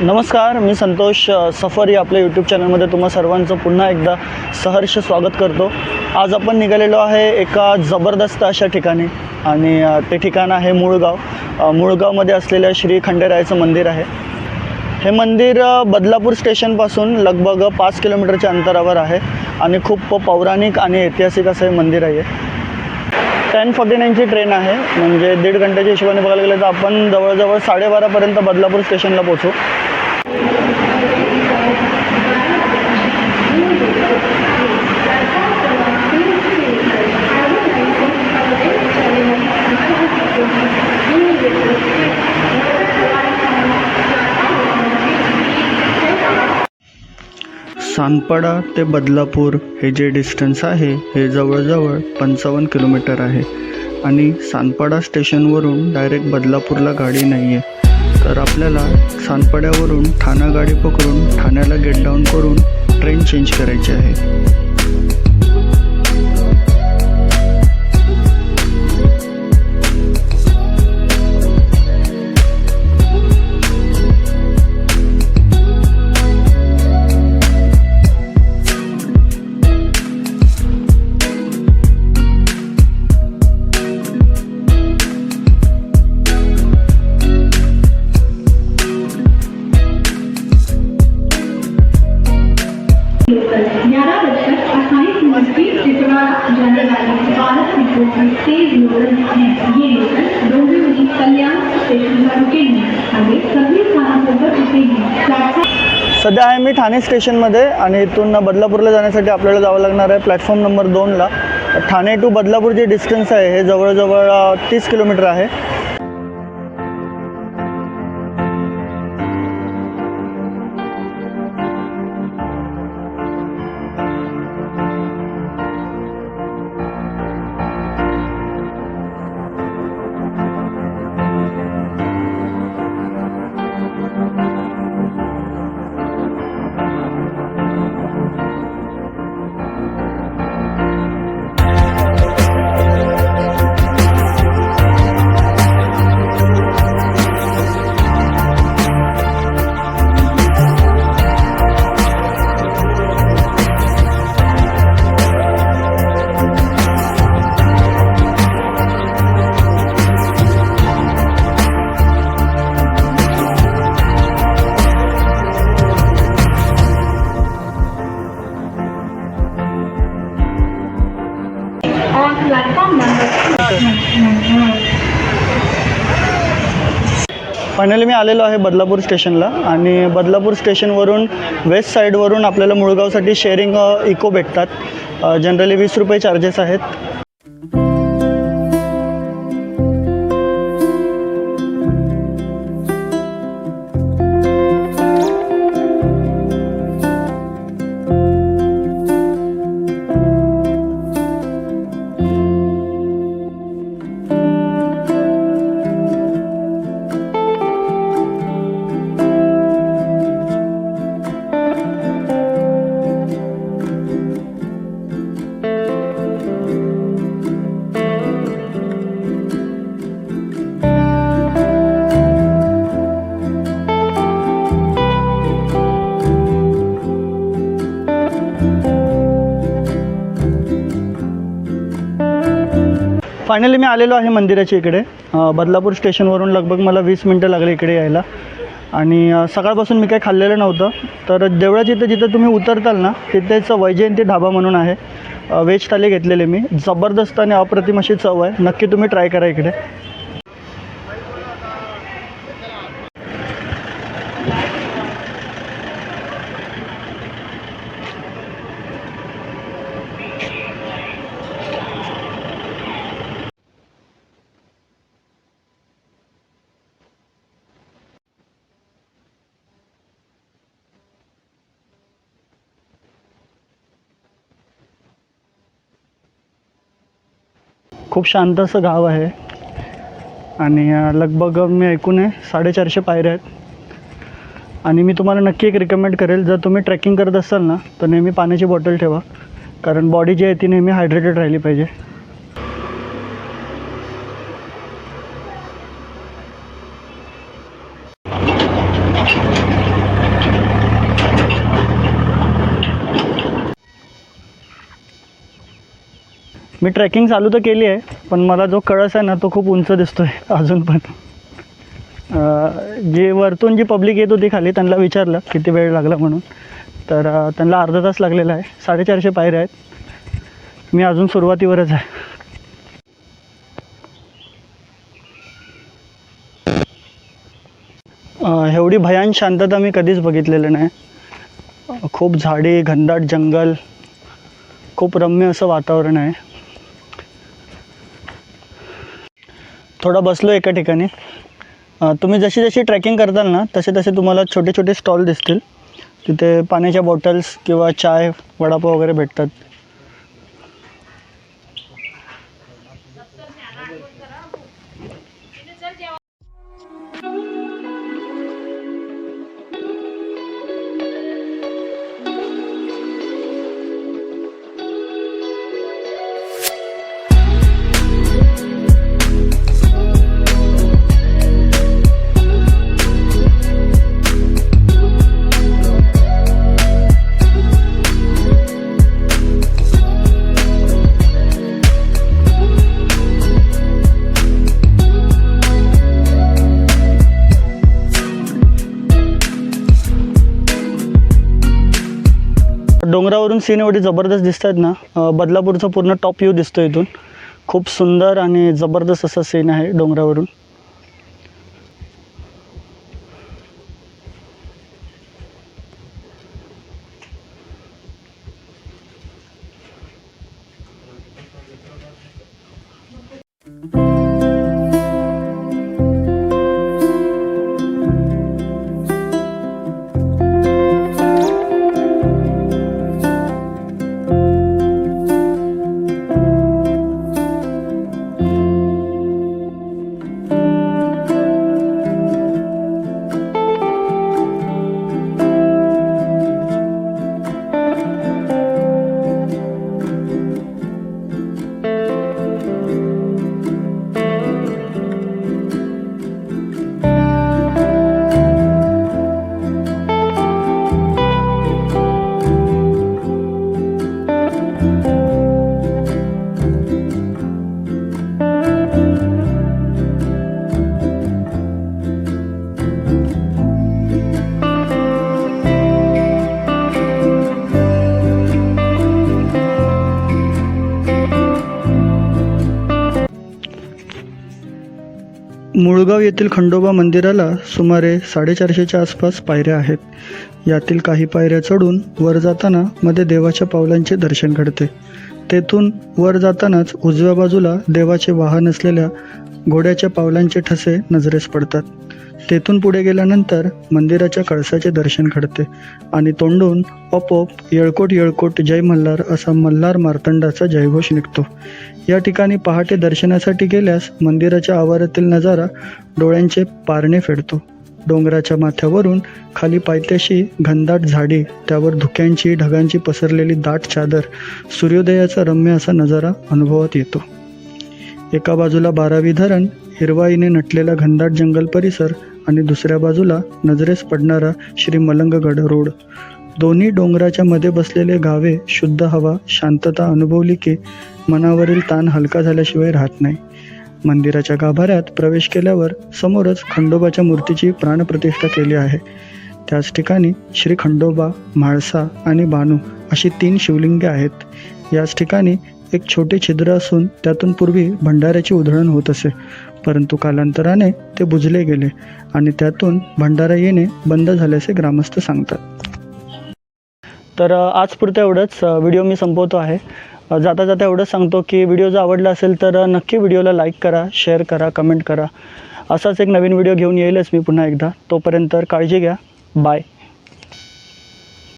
नमस्कार मी संतोष सफरी सफर या आपल्या यूट्यूब चॅनलमध्ये तुम्हा सर्वांचं पुन्हा एकदा सहर्ष स्वागत करतो. आज आपण निघालेलो आहे एका जबरदस्त अशा ठिकाणी आणि ते ठिकाण आहे मुळगाव. मुळगावमध्ये असलेल्या श्री खंडेरायाचं मंदिर आहे. हे मंदिर बदलापूर स्टेशनपासून लगभग पाच किलोमीटरच्या अंतरावर आहे आणि खूप पौराणिक आणि ऐतिहासिक असं हे मंदिर आहे. टेन फॉर्टी नाईनची ट्रेन आहे. म्हणजे दीड घंट्याच्या हिशोबाने बघायला गेलं तर आपण जवळजवळ साडेबारापर्यंत बदलापूर स्टेशनला पोहोचू. सानपाडा ते बदलापूर हे जे डिस्टन्स आहे हे जवळजवळ पंचावन्न किलोमीटर आहे. आणि सानपाडा स्टेशनवरून डायरेक्ट बदलापूरला गाडी नाही आहे तर आपल्याला सानपाड्यावरून ठाणा गाडी पकडून ठाण्याला गेट डाऊन करून ट्रेन चेंज करायची आहे. ये डोंबिवली कल्याण सध्या आहे मी ठाणे स्टेशनमध्ये आणि इथून बदलापूरला जाण्यासाठी आपल्याला जावं लागणार आहे. प्लॅटफॉर्म नंबर दोनला. ठाणे टू बदलापूर जे डिस्टन्स आहे हे जवळजवळ तीस किलोमीटर आहे. फायनली मी आलेलो आहे बदलापूर स्टेशनला आणि बदलापूर स्टेशनवरून वेस्ट साईडवरून आपल्याला मुळगावसाठी शेअरिंग इको भेटतात. जनरली वीस रुपये चार्जेस आहेत. फायनली मी आलेलो आहे मंदिराच्या इकडे. बदलापूर स्टेशनवरून लगभग मला वीस मिनटं लागले इकडे यायला. आणि सकाळपासून मी काही खाल्लेलं नव्हतं. तर देवळाच्या इथं जिथं तुम्ही उतरताल ना तिथेच वैजयंती ढाबा म्हणून आहे. वेज व्हेज थाली घेतलेले मी. जबरदस्त आणि अप्रतिम अशी चव आहे. नक्की तुम्ही ट्राय करा इकडे. खूप शांत असं गाव आहे. आणि लगभग मी ऐकून आहे साडेचारशे पायऱ्या आहेत. आणि मी तुम्हाला नक्की एक रिकमेंड करेल जर तुम्ही ट्रेकिंग करत असाल ना तर नेहमी पाण्याची बॉटल ठेवा. कारण बॉडी जी आहे ती नेहमी हायड्रेटेड राहिली पाहिजे. मी ट्रेकिंग चालू तर केली आहे पण मला जो कळस आहे ना तो खूप उंच दिसतो आहे अजून पण. जे वरतून जी पब्लिक येत होती खाली त्यांना विचारलं किती वेळ लागला म्हणून. तर त्यांना अर्धा तास लागलेला आहे साडेचारशे पायऱ्या आहेत. मी अजून सुरुवातीवरच आहे. एवढी भयान शांतता मी कधीच बघितलेलं नाही. खूप झाडी घनदाट जंगल खूप रम्य असं वातावरण आहे. थोडा बसलो एका ठिकाणी. तुम्ही जशी जशी ट्रॅकिंग करताल ना तसे तसे तुम्हाला छोटे छोटे स्टॉल दिसतील. तिथे पाण्याच्या बॉटल्स किंवा चाय वडापाव वगैरे भेटतात. डोंगरावरून सीन एवढी जबरदस्त दिसत आहेत ना बदलापूरचं बदलापूरचा पूर्ण टॉप व्ह्यू दिसतो इथून. खूप सुंदर आणि जबरदस्त असा सीन आहे डोंगरावरून. मुळगाव येथील खंडोबा मंदिराला सुमारे साडेचारशेच्या आसपास पायऱ्या आहेत. यातील काही पायऱ्या चढून वर जाताना मध्ये देवाच्या पावलांचे दर्शन घडते. तेथून वर जातानाच उजव्या बाजूला देवाचे वाहन असलेल्या घोड्याच्या पावलांचे ठसे नजरेस पडतात. तेथून पुढे गेल्यानंतर मंदिराच्या कळसाचे दर्शन घडते आणि तोंडून अपोप येळकोट येळकोट जय मल्हार असा मल्हार मार्तंडाचा जयघोष निघतो. या ठिकाणी पहाटे दर्शनासाठी गेल्यास मंदिराच्या आवारातील नजारा डोळ्यांचे पारणे फेडतो. डोंगराच्या माथ्यावरून खाली पायथ्याशी घनदाट झाडी त्यावर धुक्यांची ढगांची पसरलेली दाट चादर सूर्योदयाचा रम्य असा नजारा अनुभवात येतो. एका बाजूला बारावी धरण हिरवाईने नटलेला घनदाट जंगल परिसर आणि दुसऱ्या बाजूला नजरेस पडणारा श्री मलंगगड रोड. दोन्ही डोंगराच्या मध्ये बसलेले गावे शुद्ध हवा शांतता अनुभवली की मनावरील ताण हलका झाल्याशिवाय राहत नाही. मंदिराच्या गाभाऱ्यात प्रवेश केल्यावर समोरच खंडोबाच्या मूर्तीची प्राणप्रतिष्ठा केली आहे. त्याच ठिकाणी श्री खंडोबा म्हाळसा आणि बानू अशी तीन शिवलिंगे आहेत. याच ठिकाणी एक छोटे छिद्र असून त्यातून पूर्वी भंडाऱ्याची उधळण होत असे. परंतु कालांतराने ते बुजले गेले आणि त्यातून भंडारा येणे बंद झाल्याचे ग्रामस्थ सांगतात. तर अ, आजपुरतं एवढंच. व्हिडिओ मी संपवतो आहे. जाता जाता एवढंच सांगतो की व्हिडिओ जर आवडला असेल तर नक्की व्हिडिओला लाईक करा शेअर करा कमेंट करा. असाच एक नवीन व्हिडिओ घेऊन येईलच मी पुन्हा एकदा. तोपर्यंत काळजी घ्या. बाय